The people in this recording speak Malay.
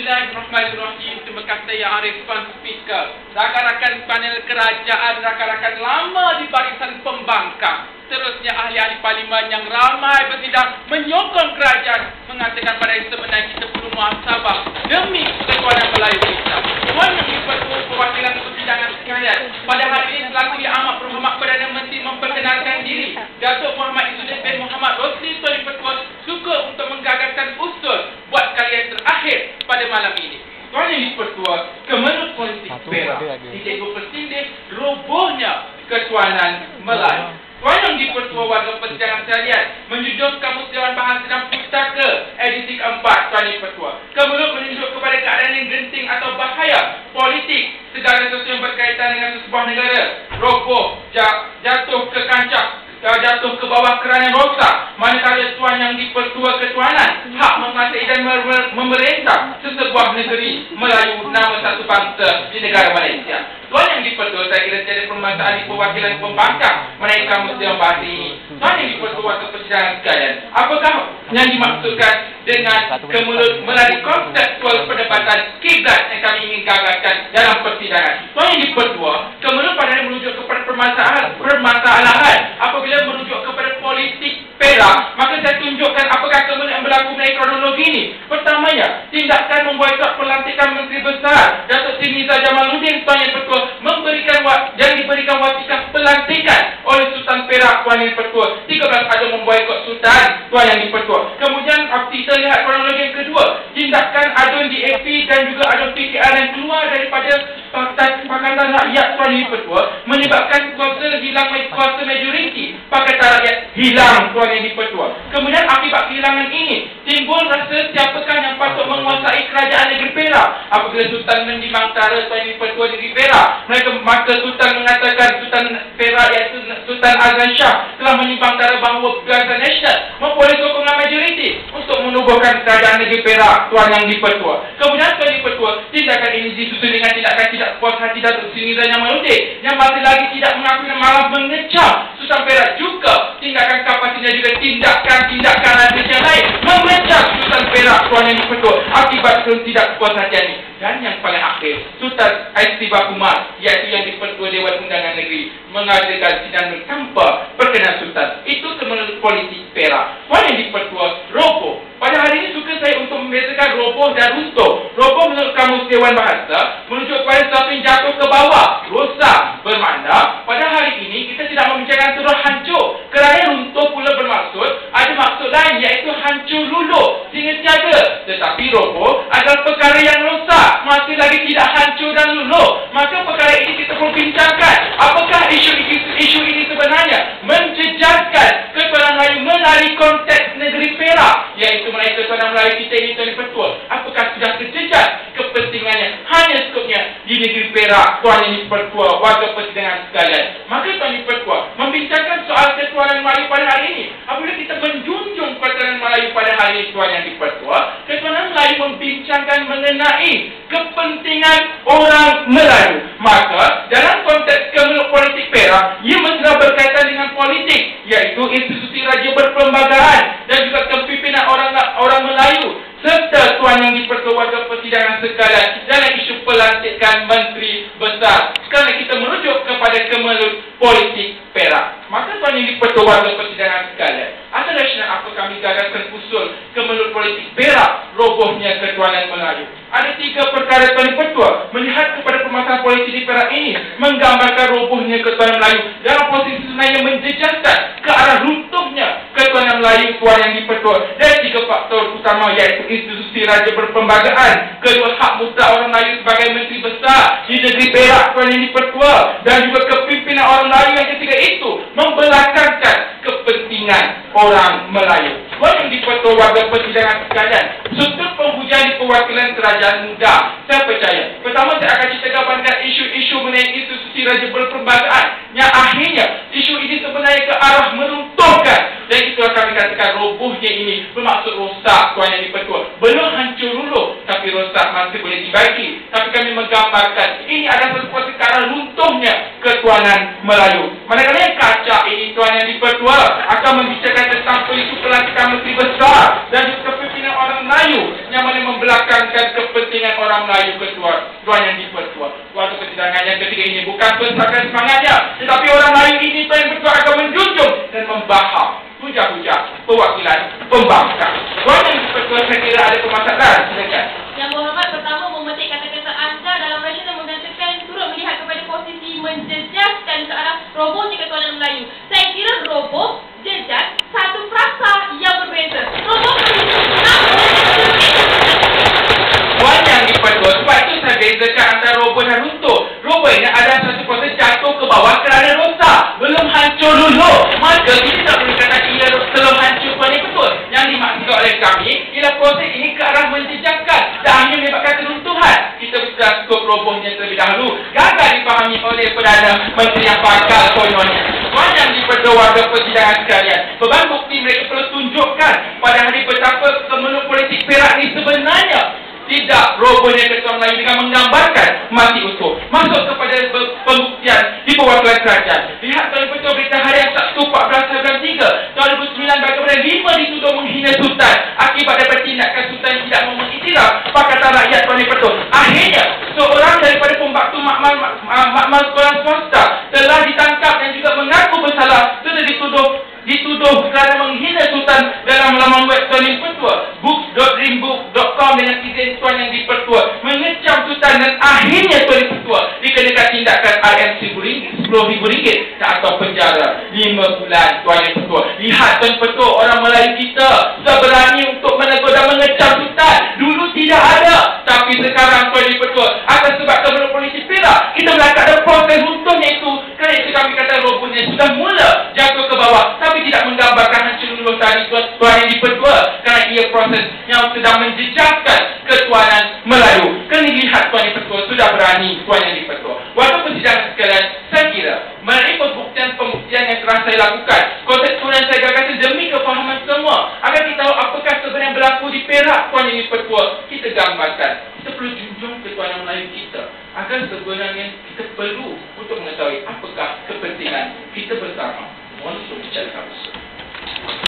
Bismillahirrahmanirrahim. Terima kasih Yang Arif Tuan Speaker. Rakan-rakan panel kerajaan, rakan-rakan lama di barisan pembangkang. Seterusnya ahli-ahli parlimen yang ramai bersidang menyokong kerajaan mengatakan pada sebenarnya kita perlu muhasabah demi ketuanan Melayu kita. Tuan yang diperlu perwakilan persidangan sekalian. Pada hari ini selaku Yang Amat Berhormat Perdana Menteri memperkenalkan diri. Datuk Muhammad Izzuddin bin Muhammad Rosli Tuan Dipertua suka untuk menggagalkan usul buat kalian terakhir pada malam ini. Tuan yang dipertua, kemenut politik Perak, tidak berpesindih robohnya ketuanan Melayu. Tuan Yang Dipertua Warga Persidangan Sekalian menjunjung Kamus Dewan Bahasa dan Pustaka edisi keempat Tuan Yang Dipertua. Kemudian menunjuk kepada keadaan yang genting atau bahaya politik segala sesuatu yang berkaitan dengan sebuah negara roboh, jatuh ke kancah jatuh ke bawah kerana rosak manakala tuan yang dipertua ketuanan hak menguasai dan memerintah negeri Melayu nama satu bangsa di negara Malaysia. Tuan yang dipertua saya kira tiada permasalahan di perwakilan pembangkang menaikkan muslim bahasa ini. Tuan yang dipertua ke persidangan sekalian apakah yang dimaksudkan dengan kemulut melalui konseptual perdebatan kiblat yang kami ingin gagalkan dalam persidangan? Tuan yang dipertua kemulut pada merujuk kepada permasalahan permasalahan. Apabila merujuk kepada politik Perak, maka saya tunjukkan apakah kemudian yang berlaku mengenai kronologi ini. Pertamanya, tindakan memboikot pelantikan Menteri Besar Datuk Sri Nizar Jamaluddin Tuan Yang Pertua memberikan dan diberikan wasikat pelantikan oleh Tuan Yang Pertua. 13 ada memboikot Sultan Tuan Yang Pertua. Kemudian kita lihat kronologi yang kedua, tindakan adun DAP dan juga adun PKR yang keluar daripada Pakatan Rakyat Tuan Yang Pertua menyebabkan kuasa hilang kuasa majoriti Pakatan Rakyat hilang Tuan Yang Pertua. Kemudian akibat kehilangan ini timbul rasa siapakah yang patut menguasai kerajaan negeri Perak apabila Sultan Mendimang Tara Tuan Yang Pertua negeri Perak mereka maka Sultan mengatakan Sultan Perak iaitu Sultan Azlan Shah telah menyimpang tara bahawa Pergerakan Nasional memperoleh sokongan majoriti untuk menubuhkan kerajaan negeri Perak Tuan Yang Dipertua. Kemudian Tuan Dipertua, tindakan ini disusun dengan tindakan tidak puas hati Datuk Seri Nizam Jamaluddin yang masih lagi tidak mengakui dan malah mengecam Sultan Perak juga tindakan kapasitasnya juga tindakan-tindakan yang lain mengecam Sultan Perak Tuan Yang Dipertua akibat tidak puas hati ini. Dan yang paling akhir, Sultan Aistiba Kumar iaitu yang Dewan Undangan Negeri mengadakan sidang tanpa perkenan Sultan. Itu kemenurut politik Perak. Puan yang dipertua roboh. Pada hari ini suka saya untuk membezakan roboh dan runtuh. Roboh menurut kamus Dewan Bahasa menunjuk kepada sesuatu yang jatuh ke bawah, rosak. Bermakna pada hari ini kita tidak membicarakan surah hancur. Kerana runtuh pula bermaksud ada maksud lain iaitu hancur luluh sehingga tiada. Tetapi roboh adalah perkara yang rosak masih lagi tidak hancur dan luluh. Maka perkara ini kita perlu bincangkan. Apakah isu, isu, isu ini sebenarnya menjejakkan ketuanan Melayu melalui konteks negeri Perak. Iaitu melalui ketuanan Melayu kita ini Tuan Pertua. Apakah sudah terjejak kepentingannya hanya sekupnya di negeri Perak Tuan Ini Pertua, warga persidangan sekalian. Maka Tuan Ini Pertua membincangkan soal ketuanan Melayu pada hari ini. Apabila kita menjunjung ketuanan Melayu pada hari ini Tuan Yang Pertua, ketuanan Melayu membincangkan mengenai kepentingan orang Melayu. Maka dalam konteks kemenuk politik Perak, ia mesti berkaitan dengan politik, iaitu institusi raja berperlembagaan dan juga kepimpinan orang orang Melayu serta tuan yang diperkeluarga persidangan sekalian dalam isu pelantikan menteri besar. Sekarang kita merujuk kepada kemenuk politik Perak. Maka tuan yang diperkeluarga persidangan sekalian, ada rasional apa kami gagalkan usul kemenuk politik Perak robohnya ketuanan Melayu. Ada tiga perkara tuan dipertua melihat kepada permasalahan politik di Perak ini menggambarkan robohnya ketuanan Melayu dalam posisi sebenarnya menjejaskan ke arah runtuhnya ketuanan Melayu tuan yang dipertua dan tiga faktor utama iaitu institusi raja berpembagaan kedua hak mutlak orang Melayu sebagai menteri besar di negeri Perak tuan yang dipertua dan juga kepimpinan orang Melayu yang ketiga itu membelakangkan kepentingan orang Melayu. Tuan yang dipertua warga persidangan sekalian, sudut pempujian di perwakilan kerajaan muda, saya percaya. Pertama, saya akan ceritakan isu-isu mengenai institusi raja berperlembagaan yang akhirnya isu ini sebenarnya ke arah dan itu akan dikatakan robohnya ini bermaksud rosak tuan yang dipertua. Belum hancur dulu, tapi rosak masih boleh dibagi. Tapi kami menggambarkan ini adalah sesuatu arah runtuhnya ketuanan Melayu. Manakala yang kaca ini tuan yang dipertua akan membicarakan tentang isu pelantikan menteri besar dan kepimpinan orang Melayu yang mana membelakangkan kepentingan orang Melayu ketua Tuan yang dipertua Waktu persidangan yang ketiga ini bukan pesakan semangatnya Tetapi orang Melayu ini Tuan yang bertua akan menjunjung dan membahas Hujah-hujah perwakilan pembangsa Tuan yang dipertua saya kira ada permasalahan Silakan Yang Muhammad pertama memetik kata-kata anda dalam rasional mengatakan turut melihat kepada posisi menjejaskan ke arah robohnya ketuanan Melayu. Saya kira roboh, jejak, satu frasa yang berbeza. Roboh Tuan yang dipertua Sebab itu saya bezakan antara roboh dan runtuh. Roboh ini adalah satu proses jatuh ke bawah kerana rosak Belum hancur dulu. Maka kita tak boleh kata ia belum hancur yang betul. Yang dimaksudkan oleh kami Ialah proses ini ke arah menjejakkan. Dan hanya menyebabkan keruntuhan Kita bisa skop robohnya terlebih dahulu Perdana Menteri yang bakal kononnya Tuan yang dipertua warga persidangan sekalian Beban bukti mereka perlu tunjukkan Pada hari betapa kemenuk politik Perak ni sebenarnya tidak robohnya ketua Melayu dengan menggambarkan mati utuh. Masuk kepada pembuktian di perwakilan kerajaan. Lihat tuan betul berita harian 1 14 bulan 3 2009 bagaimana lima dituduh menghina sultan akibat daripada tindakan sultan tidak mengiktiraf Pakatan Rakyat tuan betul. Akhirnya seorang daripada pembaktu makmal makmal sekolah swasta telah ditangkap dan juga mengaku bersalah sudah dituduh dituduh kerana menghina sultan dalam laman web Tuan Yang Pertua books.dreambook.com Tuan Yang Dipertua mengecam sultan dan akhirnya Tuan Yang Pertua dikenakan tindakan RM10,000 ringgit atau penjara. 5 bulan Tuan Yang Pertua lihat Tuan Pertua orang Melayu kita seberani untuk menegur dan mengecam sultan dulu tidak ada tapi sekarang Tuan Yang Pertua atas sebab kemenuk polisi Perak kita melakukan ada proses untuknya itu kerana itu kami kata robohnya sudah mula jatuh ke bawah tapi tidak menggambarkan hancur dulu tadi tuan, tuan yang dipertua kerana ia proses yang sedang menjejakkan ketuanan Melayu. Kerana lihat tuan yang dipertua sudah berani tuan yang dipertua waktu persidangan sekalian saya kira melalui pembuktian-pembuktian yang telah saya lakukan konteks tuan saya gagasan demi kefahaman semua. Agar kita tahu apakah sebenarnya berlaku di Perak tuan yang dipertua kita gambarkan kita perlu junjung ketuanan Melayu kita agar sebenarnya kita perlu untuk mengetahui apakah kepentingan kita bersama. Mohon untuk bicara kamu.